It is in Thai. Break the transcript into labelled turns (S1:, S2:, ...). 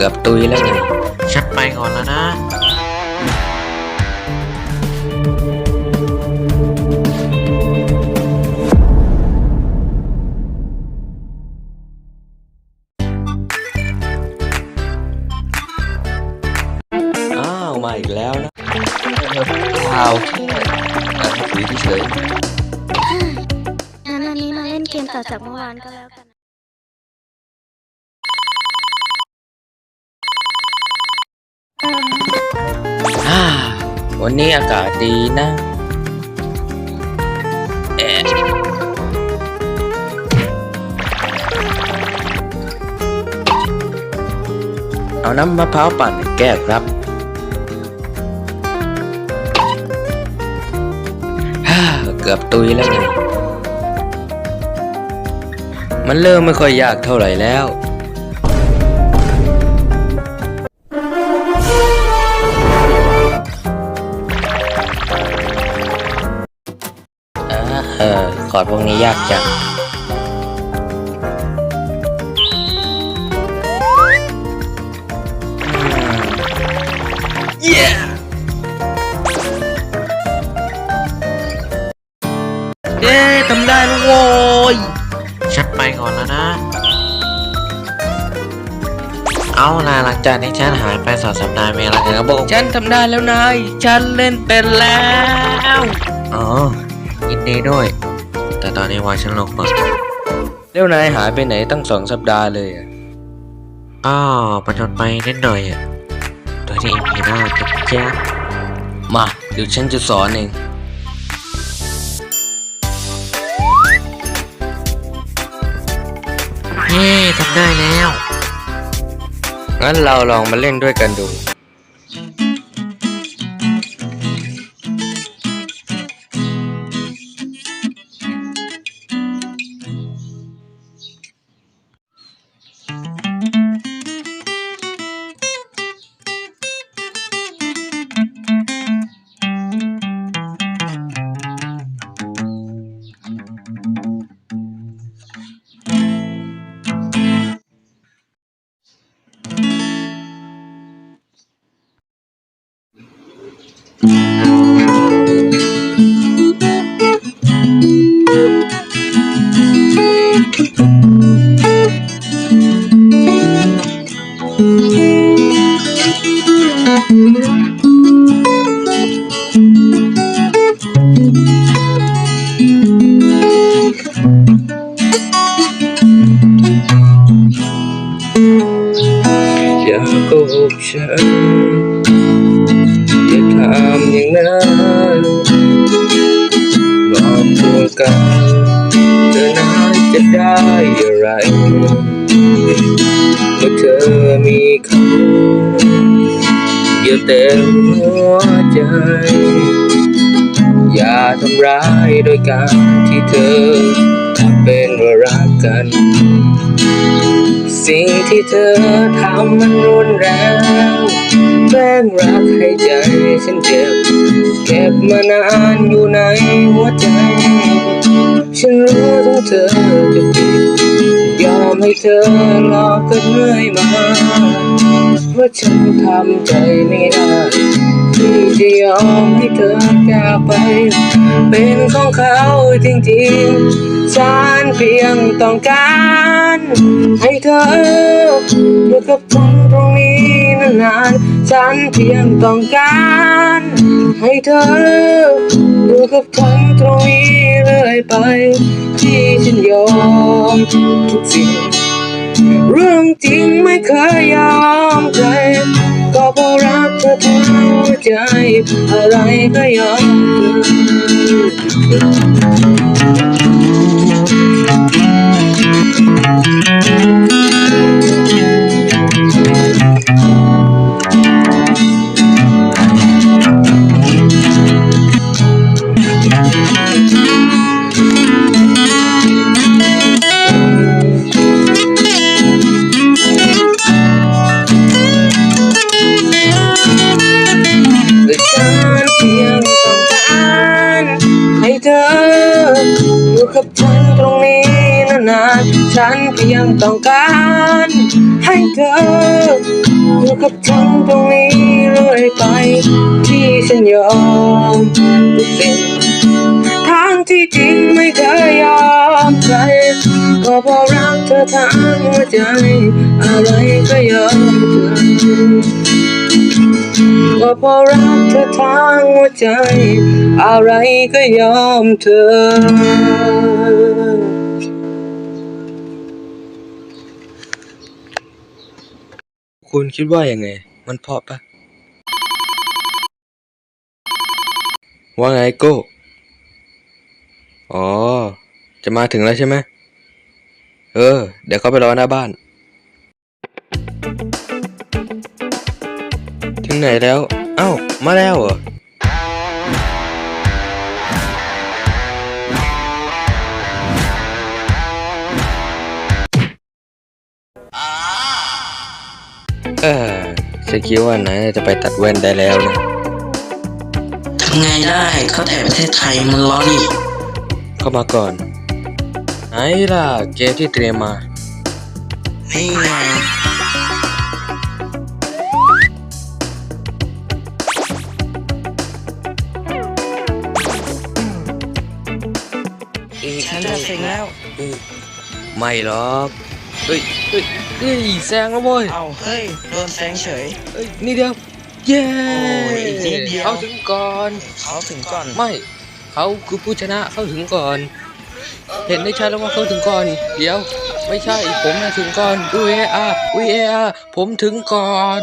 S1: เกือบตุยแล้วไง
S2: ฉันไปก่อนแล้วนะ
S1: อ้าว มาอีกแล้วนะข่าวแค่อ่านหนังสือเฉย
S3: งั้นวันนี้มาเล่นเกมต่อจากเมื่อวานก็แล้วกัน
S1: ๆอ่า วันนี้อากาศดีนะแอะเอาน้ำมะพร้าวปั่นแก้วครับฮ่าเกือบตุยแล้วไงมันเริ่มไม่ค่อยยากเท่าไหร่แล้ว เออเออคอร์ดพวกนี้ยากจังเย้เย้ทำได้แล้วโว้ย
S2: ฉันไปก่อนแล้วนะ เอาล่ะหลังจากที่ฉันหายไปสองสัปดาห์มีอะไรกันกระบอก
S1: ฉันทำได้แล้วนาย ฉันเล่นเป็นแล้ว
S2: อ๋อ ยินดีด้วย แต่ตอนนี้วายฉันลงก่อน
S1: แล้วนายหายไปไหนตั้งสองสัปดาห์เลยอะ
S2: ก็ประจนไปนิดหน่อยอะโดยที่มีหน้าจะแจ้ง
S1: มาเดี๋ยวฉันจะสอนเอง
S2: เย้ทำได้แล้ว
S1: งั้นเราลองมาเล่นด้วยกันดู อย่าโกหกฉันอย่าทำอย่างนั้นบอกตัวกันเธอนั้นจะได้อะไรเมื่อเธอมีเขา อยู่เต็มหัวใจ อย่าทำร้ายโดยการที่เธอทำเป็นว่ารักกัน สิ่งที่เธอทำมันรุนแรงแกล้งรักให้ใจฉันเจ็บ เก็บมานานอยู่ในหัวใจ ฉันรู้ถึงเธอจะผิดยอมให้เธอหลอกกันเรื่อยมา ว่าฉันทำใจไม่ได้ที่จะยอมให้เธอจากไป เป็นของเขาจริงๆฉันเพียงต้องการ ให้เธออยู่กับฉันตรงนี้นานๆฉันเพียงต้องการ ให้เธออยู่กับฉันตรงนี้เรื่อยไป ที่ฉันยอมทุกสิ่ง เรื่องจริงไม่เคยยอมใครก็เพราะรักเธอทั้งหัวใจ อะไรก็ยอมเธอ กับฉันตรงนี้นานๆฉันเพียงต้องการ ให้เธออยู่กับฉันตรงนี้เรื่อยไป ที่ฉันยอมทุกสิ่งทางที่จริงไม่เคยยอมใครก็เพราะรักเธอทั้งหัวใจ อะไรก็ยอมเธอ ก็เพราะรักเธอทั้งหัวใจ อะไรก็ยอมเธอคุณคิดว่ายังไง มันเพราะปะว่าไงโก้ อ๋อ จะมาถึงแล้วใช่ไหม เออ เดี๋ยวเขาไปรอหน้าบ้าน ถึงไหนแล้ว เอ้า มาแล้วเหรอเออฉันคิดว่าไหนจะไปตัดแว่นได้แล้วนะ
S4: ทำไงได้เขาแต่ประเทศไทยมันร้อนอีก
S1: เข้ามาก่อน ไหนล่ะเกมที่เตรียมมา
S4: นี่ไง เซ็งแล้ว
S1: ไม่หรอกเฮ้ยเฮ้ยเฮ้ยแซงแล้วเว้ย
S4: เอาเฮ้ยโดนแซงเฉย
S1: เฮ้ยนี่เดียวเย้
S4: โอ้ยอีกนิดเดียว
S1: เขาถึงก่อน
S4: เขาถึงก่อน
S1: ไม่เขาคือผู้ชนะเขาถึงก่อน เห็นได้ชัดแล้วว่าเขาถึงก่อน เดี๋ยว ไม่ใช่ผมนะถึงก่อน VAR VAR ผมถึงก่อน